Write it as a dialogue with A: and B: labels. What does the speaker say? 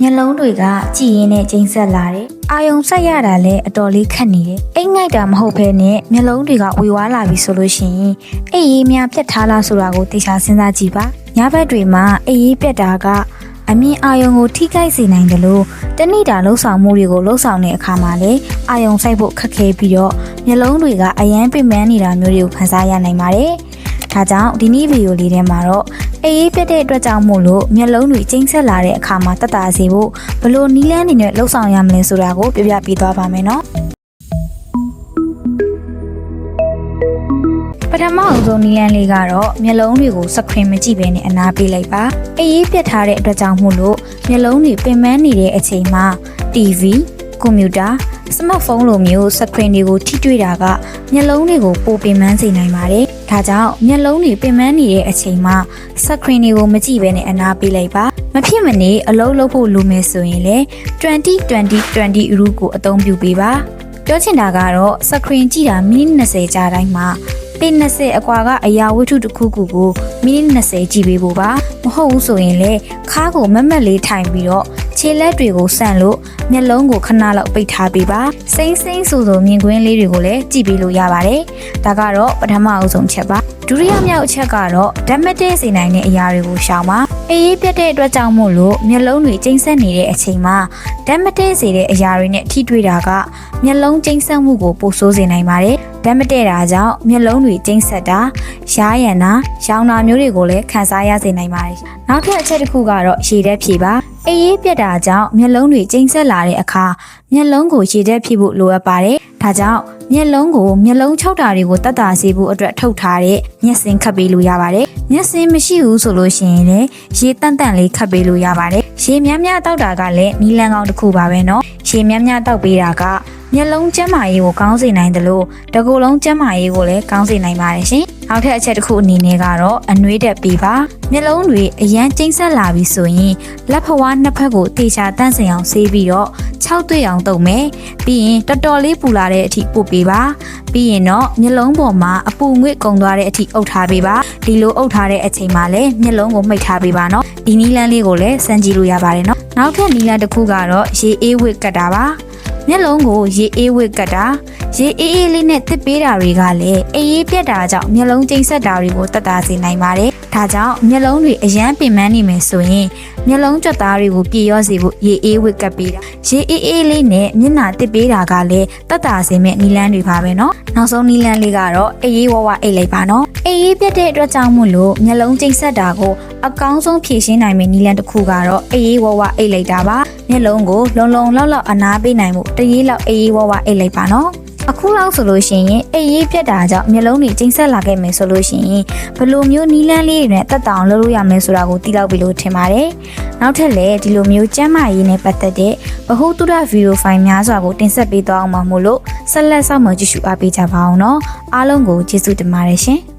A: မျက်လုံးတွေကကြည်ရင်နဲ့ကျိန်းဆက်လာတယ်။အာယုံဆက်ရတာလည်းအတော်လေးခက်နေတယ်။အိတ်ငိုက်တာမဟုတ်ဘဲနဲ့မျက်လုံးတွေကဝေဝါးလာပြီဆိုလို့ရှိရင်အိတ်ရေးများပြတ်ထားလားဆိုတာကိုသေချာစဉ်းစားကြည့်ပါ။ညဘက်တွေမှာအိတ်ရေးပြတ်တာကအမြင်အာယုံကိုထိခိုက်စေနိုင်တယ်လို့တဏိတာလှုပ်ဆောင်မှုတွေကိုလှုပ်ဆောင်တဲ့အခါမှာလည်းအာယုံဆိုင်ဖို့ခက်ခဲပြီးတော့မျက်လုံးတွေကအယမ်းပင်ပန်းနေတာမျိုးတွေကိုခံစားရနိုင်ပါတယ်။ဒါကြောင့်ဒီနေ့ဗီဒီယိုလေးထဲမှာတော့ အေးအေးပြတ်တဲ့အတွက်ကြောင့်မို့လို့မျက်လုံးတွေကျိန်းဆက်လာတဲ့အခါမှာတက်တာစေဖို့ဘလို့နီးလန်းနေနဲ့လှုပ်ဆောင်ရမလဲဆိုတာကိုပြပြပေးသွားပါမယ်နော်ပထမအောင်ဆုံးနီးလန်းလေးကတော့မျက်လုံးတွေကိုစခရင်မကြည့်ဘဲနဲ့အနားပေးလိုက်ပါအေးအေးပြတ်ထားတဲ့အတွက်ကြောင့်မို့လို့မျက်လုံးတွေပင်ပန်းနေတဲ့အချိန်မှာ TV ကွန်ပျူတာ စမတ်ဖုန်းလိုမျိုးစခရင်တွေကိုထိတွေ့တာကမျက်လုံးတွေကိုပိုပင်ပန်းစေနိုင်ပါတယ်။ဒါကြောင့်မျက်လုံးတွေပင်ပန်းနေတဲ့အချိန်မှာစခရင်တွေကိုမကြည့်ဘဲနဲ့အနားပေးလိုက်ပါ။မဖြစ်မနေအလုပ်လုပ်ဖို့လိုမယ်ဆိုရင်လည်း20 20 20 rule ကိုအသုံးပြုပေးပါ။ပြောချင်တာကတော့စခရင်ကြည့်တာမိနစ်20ကြာတိုင်းမှာပေ20အကွာကအရာဝတ္ထုတစ်ခုခုကိုမိနစ်20ကြည့်ပေးဖို့ပါမဟုတ်ဘူးဆိုရင်လည်းခါးကိုမက်မက်လေးထိုင်ပြီးတော့ ခြေလက်တွေကိုဆန့်လို့မျက်လုံးကိုခဏလောက်ပိတ်ထားပေးပါစိမ့်စိမ့်ဆိုဆိုမြင်ကွင်းလေးတွေကိုလည်းကြည့်ပေးလို့ရပါတယ်ဒါကတော့ပထမအဦးဆုံးချက်ပါဒုတိယမြောက်အချက်ကတော့ဓာတ်မတည့်စေနိုင်တဲ့အရာတွေကိုရှောင်ပါအေးအေးပြတ်တဲ့အတွက်ကြောင့်မို့လို့မျက်လုံးတွေကျိန်းဆက်နေတဲ့အချိန်မှာဓာတ်မတည့်စေတဲ့အရာတွေနဲ့ထိတွေ့တာကမျက်လုံးကျိန်းဆက်မှုကိုပိုဆိုးစေနိုင်ပါတယ်ဓာတ်မတည့်တာကြောင့်မျက်လုံးတွေကျိန်းဆက်တာရှားရံတာရောင်တာမျိုးတွေကိုလည်းခံစားရစေနိုင်ပါတယ်နောက်ထပ်အချက်တစ်ခုကတော့ရေဓာတ်ဖြည့်ပါ အေးပြက်တာကြောင့်မျက်လုံးတွေကျိန်ဆက်လာတဲ့အခါမျက်လုံးကိုရေတက်ဖြစ်ဖို့လိုအပ်ပါတယ်။ဒါကြောင့်မျက်လုံးကိုမျက်လုံးချုပ်တာတွေကိုတတ်တာစေဖို့အတွက်ထုတ်ထားတဲ့မျက်စင်ခတ်ပေးလို့ရပါတယ်။မျက်စင်မရှိဘူးဆိုလို့ရှိရင်လည်းရေတန့်တန့်လေးခတ်ပေးလို့ရပါတယ်။ရေများများတောက်တာကလည်းနီလန်ကောင်တစ်ခုပါပဲနော်။ရေများများတောက်ပေးတာက မျက်လုံးကျန်းမာရေးကိုကောင်းစေနိုင်တယ်လို့တကူလုံးကျန်းမာရေးကိုလည်းကောင်းစေနိုင်ပါတယ်ရှင်။နောက်ထပ်အချက်တစ်ခုအနေနဲ့ကတော့အနှွေးတက်ပေးပါ။မျက်လုံးတွေအရန်ကျိန်းဆက်လာပြီဆိုရင်လက်ဖွားနှစ်ဖက်ကိုတေချာတန့်စင်အောင်ဆေးပြီးတော့6တွေ့အောင်တုံမယ်။ပြီးရင်တော်တော်လေးပူလာတဲ့အထိပုတ်ပေးပါ။ပြီးရင်တော့မျက်လုံးပေါ်မှာအပူငွေ့ကုန်သွားတဲ့အထိအုပ်ထားပေးပါ။ဒီလိုအုပ်ထားတဲ့အချိန်မှာလည်းမျက်လုံးကိုမှိတ်ထားပေးပါနော်။ဒီနီလန်းလေးကိုလည်းစမ်းကြည့်လို့ရပါတယ်နော်။နောက်ထပ်နီလန်းတစ်ခုကတော့ရေအေးဝစ်ကတ်တာပါ။ မျက်လုံးကိုရေအေးဝစ်ကတ်တာရေအေးအေးလေးနဲ့သစ်ပေးတာတွေကလည်းအေးပြက်တာကြောင့်မျက်လုံးကျိန်းဆက်တာတွေကိုတက်တာစေနိုင်ပါတယ်။ဒါကြောင့်မျက်လုံးတွေအရန်ပင်ပန်းနေမယ်ဆိုရင်မျက်လုံးကြွက်သားတွေကိုပြေရော့စေဖို့ရေအေးဝစ်ကတ်ပေးတာရေအေးအေးလေးနဲ့မျက်နှာသစ်ပေးတာကလည်းတက်တာစေမယ့်နီလန်းတွေပါပဲနော်။နောက်ဆုံးနီလန်းလေးကတော့အေးဝဝအိတ်လိုက်ပါနော်။အေးပြက်တဲ့အတွက်ကြောင့်မို့လို့မျက်လုံးကျိန်းဆက်တာကိုအကောင်းဆုံးဖြေရှင်းနိုင်မယ့်နီလန်းတစ်ခုကတော့အေးဝဝအိတ်လိုက်တာပါ။ မျက်လုံးကိုလုံလုံလောက်လောက်အနားပေးနိုင်မှုတရေးလောက်အေးအေးဝဝအိတ်လိုက်ပါနော်အခုလောက်ဆိုလို့ရှိရင်အေးရေးပြတ်တာကြောင့်မျက်လုံးတွေကျိန်းဆက်လာခဲ့မယ်ဆိုလို့ရှိရင်ဘယ်လိုမျိုးနီးလန်းလေးတွေနဲ့တက်တောင်လုပ်လို့ရမယ်ဆိုတာကိုသိလောက်ပြီလို့ထင်ပါတယ်။နောက်ထပ်လည်းဒီလိုမျိုးကျမ်းမာရေးနဲ့ပတ်သက်တဲ့ဗဟုသုတဗီဒီယိုဖိုင်များစွာကိုတင်ဆက်ပေးသွားအောင်ပါမို့လို့ဆက်လက်ဆောင်မကြည့်ရှုအားပေးကြပါအောင်နော်။အားလုံးကိုကျေးဇူးတင်ပါတယ်ရှင်။